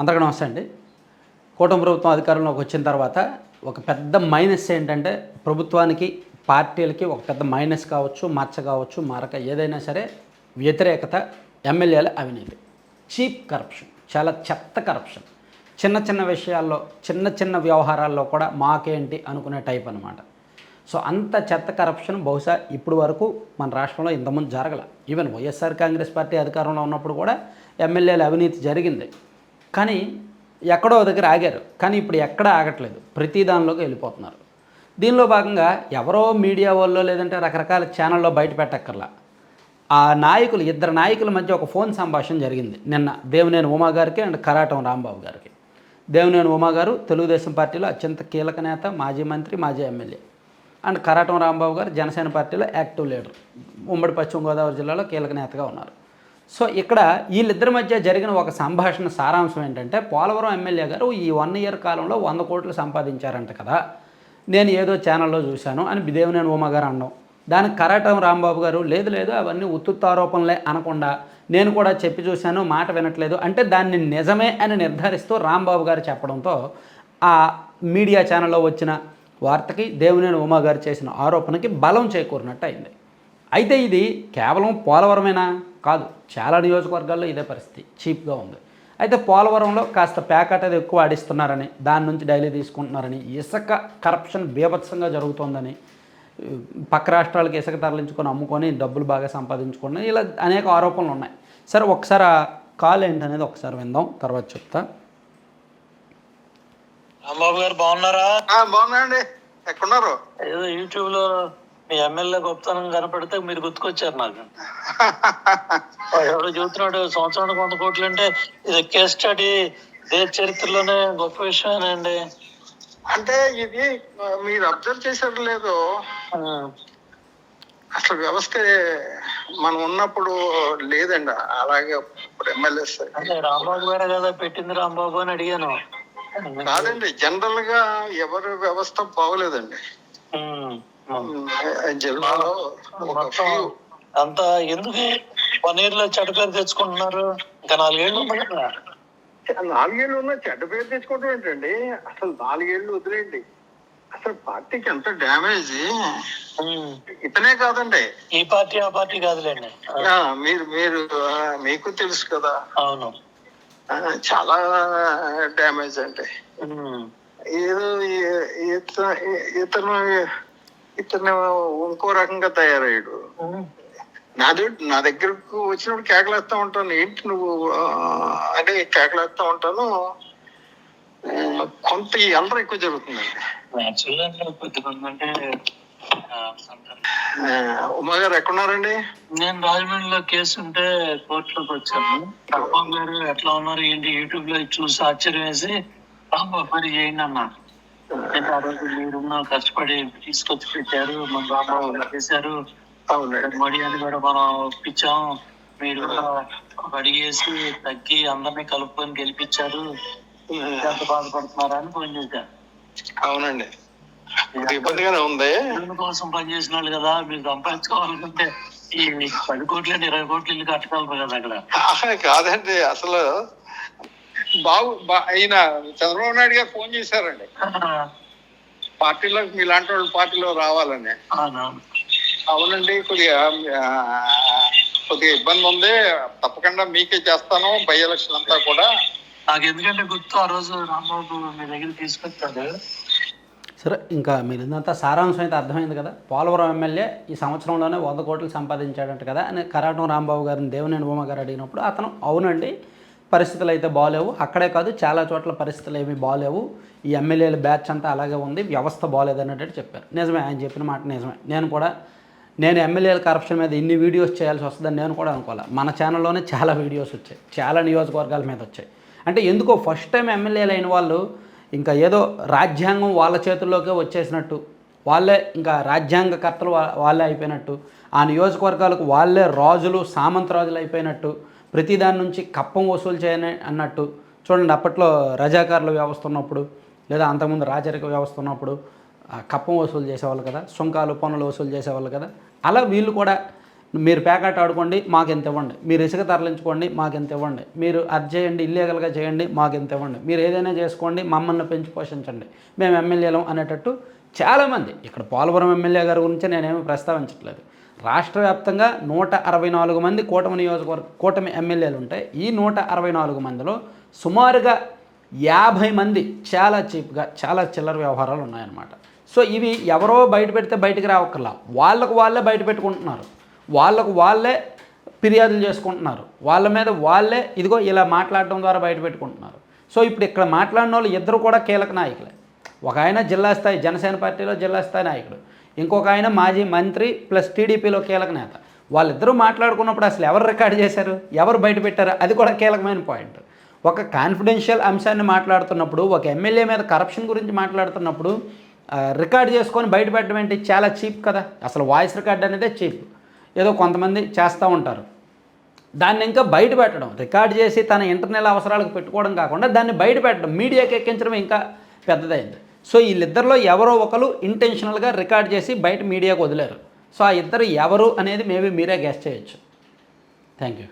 అందరికీ నమస్తే అండి. కూటమి ప్రభుత్వం అధికారంలోకి వచ్చిన తర్వాత ఒక పెద్ద మైనస్ ఏంటంటే ప్రభుత్వానికి పార్టీలకి ఒక పెద్ద మైనస్ కావచ్చు మచ్చ కావచ్చు మరక ఏదైనా సరే వ్యతిరేకత ఎమ్మెల్యేల అవినీతి. చీప్ కరప్షన్ చాలా చెత్త కరప్షన్. చిన్న చిన్న విషయాల్లో చిన్న చిన్న వ్యవహారాల్లో కూడా మాకేంటి అనుకునే టైప్ అనమాట సో అంత చెత్త కరప్షన్ బహుశా ఇప్పుడు వరకు మన రాష్ట్రంలో ఇంతకుముందు జరగల. ఈవెన్ వైఎస్ఆర్ కాంగ్రెస్ పార్టీ అధికారంలో ఉన్నప్పుడు కూడా ఎమ్మెల్యేల అవినీతి జరిగింది. కానీ ఎక్కడో దగ్గర ఆగారు. కానీ ఇప్పుడు ఎక్కడ ఆగట్లేదు. ప్రతి దానిలోకి వెళ్ళిపోతున్నారు. దీనిలో భాగంగా ఎవరో మీడియా వాళ్ళు లేదంటే రకరకాల ఛానల్లో బయట పెట్టక్కర్లా. ఆ నాయకులు ఇద్దరు నాయకుల మధ్య ఒక ఫోన్ సంభాషణ జరిగింది. నిన్న దేవినేని ఉమా గారికి అండ్ కరాటం రాంబాబు గారికి. దేవినేని ఉమా గారు తెలుగుదేశం పార్టీలో అత్యంత కీలక నేత మాజీ మంత్రి మాజీ ఎమ్మెల్యే. అండ్ కరాటం రాంబాబు గారు జనసేన పార్టీలో యాక్టివ్ లీడర్. ఉమ్మడి పశ్చిమ గోదావరి జిల్లాలో కీలక నేతగా ఉన్నారు. సో ఇక్కడ వీళ్ళిద్దరి మధ్య జరిగిన ఒక సంభాషణ సారాంశం ఏంటంటే పోలవరం ఎమ్మెల్యే గారు ఈ వన్ ఇయర్ కాలంలో వంద కోట్లు సంపాదించారంట కదా. నేను ఏదో ఛానల్లో చూశాను అని దేవినేని ఉమా గారు అన్నాం దానికి కరాటం రాంబాబు గారు లేదు లేదు అవన్నీ ఉత్తుత్త ఆరోపణలే అనకుండా నేను కూడా చెప్పి చూశాను మాట వినట్లేదు. అంటే దాన్ని నిజమే అని నిర్ధారిస్తూ రాంబాబు గారు చెప్పడంతో ఆ మీడియా ఛానల్లో వచ్చిన వార్తకి దేవినేని ఉమా గారు చేసిన ఆరోపణకి బలం చేకూరినట్టు అయింది. అయితే ఇది కేవలం పోలవరమేనా? కాదు. చాలా నియోజకవర్గాల్లో ఇదే పరిస్థితి. చీప్గా ఉంది. అయితే పోలవరంలో కాస్త ప్యాకెట్ అది ఎక్కువ ఆడిస్తున్నారని దాని నుంచి డైలీ తీసుకుంటున్నారని ఇసుక కరప్షన్ బీభత్సంగా జరుగుతోందని పక్క రాష్ట్రాలకు ఇసుక తరలించుకొని అమ్ముకొని డబ్బులు బాగా సంపాదించుకోండి ఇలా అనేక ఆరోపణలు ఉన్నాయి. సరే ఒకసారి ఆ కాల్ ఏంటనేది ఒకసారి విందాం తర్వాత చెప్తా. రాంబాబు గారు బాగున్నారా? ఆ, బాగున్నాయండి ఎక్కడున్నారు? ఏదో యూట్యూబ్లో మీ ఎమ్మెల్యే గొప్పతనం కనపడితే మీరు గుర్తుకొచ్చారు నాకు. ఎవడో చూస్తున్నాడు సంవత్సరానికి వంద కోట్లు అంటే ఇది కేస్ స్టడీ దేశ చరిత్రలోనే గొప్ప విషయమేనండి. అంటే ఇది మీరు అబ్జర్వ్ చేశారు లేదు అసలు వ్యవస్థ మనం ఉన్నప్పుడు లేదండి. అలాగే ఇప్పుడు ఎమ్మెల్యేస్ అంటే రాంబాబు గారే కదా పెట్టింది రాంబాబు అని అడిగాను. కాదండి జనరల్గా ఎవరి వ్యవస్థ బాగోలేదండి. జిల్లాలో అంతా ఎందుకు వన్ ఇయర్లో చెడ్డ పేరు తెచ్చుకుంటున్నారు? ఇంకా నాలుగేళ్ళు నాలుగేళ్ళు ఉన్న చెడ్డ పేరు తెచ్చుకోవడం ఏంటండి? అసలు నాలుగేళ్ళు వదిలేయండి. అసలు పార్టీకి ఎంత డ్యామేజ్? ఉమ్, ఇతనే కాదండి. ఈ పార్టీ ఆ పార్టీ కాదులేండి. ఆ, మీరు మీరు మీకు తెలుసు కదా. అవును. ఆ, చాలా డ్యామేజ్ అంటే ఉమ్. ఏదో ఇతను ఇతను ఇంకో రకంగా తయారయ్యాడు. నా దగ్గర నా దగ్గరకు వచ్చినప్పుడు కేకలేస్తా ఉంటాను. ఏంటి నువ్వు అని కేకలేస్తా ఉంటాను. కొంత ఈ అల్లరి ఎక్కువ జరుగుతుందండి అంటే ఉమా గారు ఎక్కడున్నారండి? నేను రాజమండ్రిలో కేసు ఉంటే కోర్టులోకి వచ్చాను. రాంబాబు గారు ఎట్లా ఉన్నారు ఏంటి యూట్యూబ్లో చూసి ఆశ్చర్యం వేసి మరి చేయండి అన్న అంటే ఆ రోజు మీరున్న కష్టపడి తీసుకొచ్చి పెట్టారు మన గారు చేశారు. అవునండి. మడి అని కూడా మనం ఒప్పించాం. మీరు అడిగేసి తగ్గి అందరినీ కలుపుకొని గెలిపించారు. ఎంత బాధపడుతున్నారా అని ఫోన్ చేశారు అవునండి. ఇబ్బందిగానే ఉంది. కోసం పనిచేసిన వాళ్ళు కదా మీరు సంపాదించుకోవాలనుకుంటే ఈ పది కోట్లు ఇరవై కోట్లు ఇల్లు కట్టగలరు కదా అక్కడ. కాదండి అసలు బాగు బా- ఆయన చంద్రబాబు నాయుడు గారు ఫోన్ చేశారండి. పార్టీలో మీలాంటి వాళ్ళు పార్టీలో రావాలని. అవునండి కొద్దిగా కొద్దిగా ఇబ్బంది ఉంది. తప్పకుండా మీకే చేస్తాను బై ఎలక్షన్ అంతా కూడా. నాకు ఎందుకంటే గుర్తు ఆ రోజు రాంబాబు మీ దగ్గర తీసుకొచ్చాడు. సరే ఇంకా మీరు ఇదంతా సారాంశం అయితే అర్థమైంది కదా? పోలవరం ఎమ్మెల్యే ఈ సంవత్సరంలోనే వంద కోట్లు సంపాదించాడంట కదా అని కరాటం రాంబాబు గారిని దేవినేని ఉమ గారు అడిగినప్పుడు అతను అవునండి పరిస్థితులు అయితే బాగాలేవు. అక్కడే కాదు చాలా చోట్ల పరిస్థితులు ఏమీ బాగాలేవు. ఈ ఎమ్మెల్యేల బ్యాచ్ అంతా అలాగే ఉంది. వ్యవస్థ బాగాలేదు అన్నట్టు చెప్పారు. నిజమే ఆయన చెప్పిన మాట నిజమే. నేను కూడా నేను ఎమ్మెల్యేల కరప్షన్ మీద ఇన్ని వీడియోస్ చేయాల్సి వస్తుందని నేను కూడా అనుకోవాలి మన ఛానల్లోనే చాలా వీడియోస్ వచ్చాయి. చాలా నియోజకవర్గాల మీద వచ్చాయి. అంటే ఎందుకో ఫస్ట్ టైం ఎమ్మెల్యేలు అయిన వాళ్ళు ఇంకా ఏదో రాజ్యాంగం వాళ్ళ చేతుల్లోకే వచ్చేసినట్టు వాళ్ళే ఇంకా రాజ్యాంగకర్తలు వాళ్ళే అయిపోయినట్టు ఆ నియోజకవర్గాలకు వాళ్ళే రాజులు సామంత రాజులు అయిపోయినట్టు ప్రతి దాని నుంచి కప్పం వసూలు చేయని అన్నట్టు చూడండి అప్పట్లో రజాకారుల వ్యవస్థ ఉన్నప్పుడు లేదా అంతకుముందు రాజరిక వ్యవస్థ ఉన్నప్పుడు కప్పం వసూలు చేసేవాళ్ళు కదా సుంకాలు పనులు వసూలు చేసేవాళ్ళు కదా. అలా వీళ్ళు కూడా మీరు ప్యాకెట్ ఆడుకోండి మాకు ఎంత ఇవ్వండి. మీరు ఇసుక తరలించుకోండి మాకు ఎంత ఇవ్వండి. మీరు అది చేయండి ఇల్లీగల్గా చేయండి మాకు ఎంత ఇవ్వండి. మీరు ఏదైనా చేసుకోండి మమ్మల్ని పెంచి పోషించండి. మేము ఎమ్మెల్యేలం అనేటట్టు చాలామంది ఇక్కడ పోలవరం ఎమ్మెల్యే గారి గురించి నేనేమి ప్రస్తావించట్లేదు. రాష్ట్ర వ్యాప్తంగా నూట అరవై నాలుగు మంది కూటమి నియోజకవర్గ కూటమి ఎమ్మెల్యేలు ఉంటాయి ఈ నూట అరవై నాలుగు మందిలో సుమారుగా యాభై మంది చాలా చీప్గా చాలా చిల్లర వ్యవహారాలు ఉన్నాయన్నమాట. సో ఇవి ఎవరో బయట పెడితే బయటకు రావక్కర్లా. వాళ్ళకు వాళ్ళే బయట పెట్టుకుంటున్నారు. వాళ్ళకు వాళ్ళే ఫిర్యాదులు చేసుకుంటున్నారు. వాళ్ళ మీద వాళ్ళే ఇదిగో ఇలా మాట్లాడడం ద్వారా బయట పెట్టుకుంటున్నారు. సో ఇప్పుడు ఇక్కడ మాట్లాడిన వాళ్ళు ఇద్దరు కూడా కీలక నాయకులే. ఒక ఆయన జిల్లా స్థాయి జనసేన పార్టీలో జిల్లా స్థాయి నాయకుడు. ఇంకొక ఆయన మాజీ మంత్రి ప్లస్ టీడీపీలో కీలక నేత. వాళ్ళిద్దరూ మాట్లాడుకున్నప్పుడు అసలు ఎవరు రికార్డ్ చేశారు? ఎవరు బయట పెట్టారు? అది కూడా కీలకమైన పాయింట్. ఒక కాన్ఫిడెన్షియల్ అంశాన్ని మాట్లాడుతున్నప్పుడు ఒక ఎమ్మెల్యే మీద కరప్షన్ గురించి మాట్లాడుతున్నప్పుడు రికార్డ్ చేసుకొని బయట పెట్టడం ఏంటి? చాలా చీప్ కదా. అసలు వాయిస్ రికార్డ్ అనేదే చీప్. ఏదో కొంతమంది చేస్తూ ఉంటారు. దాన్ని ఇంకా బయట పెట్టడం రికార్డ్ చేసి తన ఇంటర్నల్ అవసరాలకు పెట్టుకోవడం కాకుండా దాన్ని బయట పెట్టడం మీడియాకి ఎక్కించడం ఇంకా పెద్దదైంది. సో వీళ్ళిద్దరిలో ఎవరో ఒకరు ఇంటెన్షనల్గా రికార్డ్ చేసి బయట మీడియాకు వదిలేరు. సో ఆ ఇద్దరు ఎవరు అనేది మేబీ మీరే గెస్ట్ చేయొచ్చు. Thank you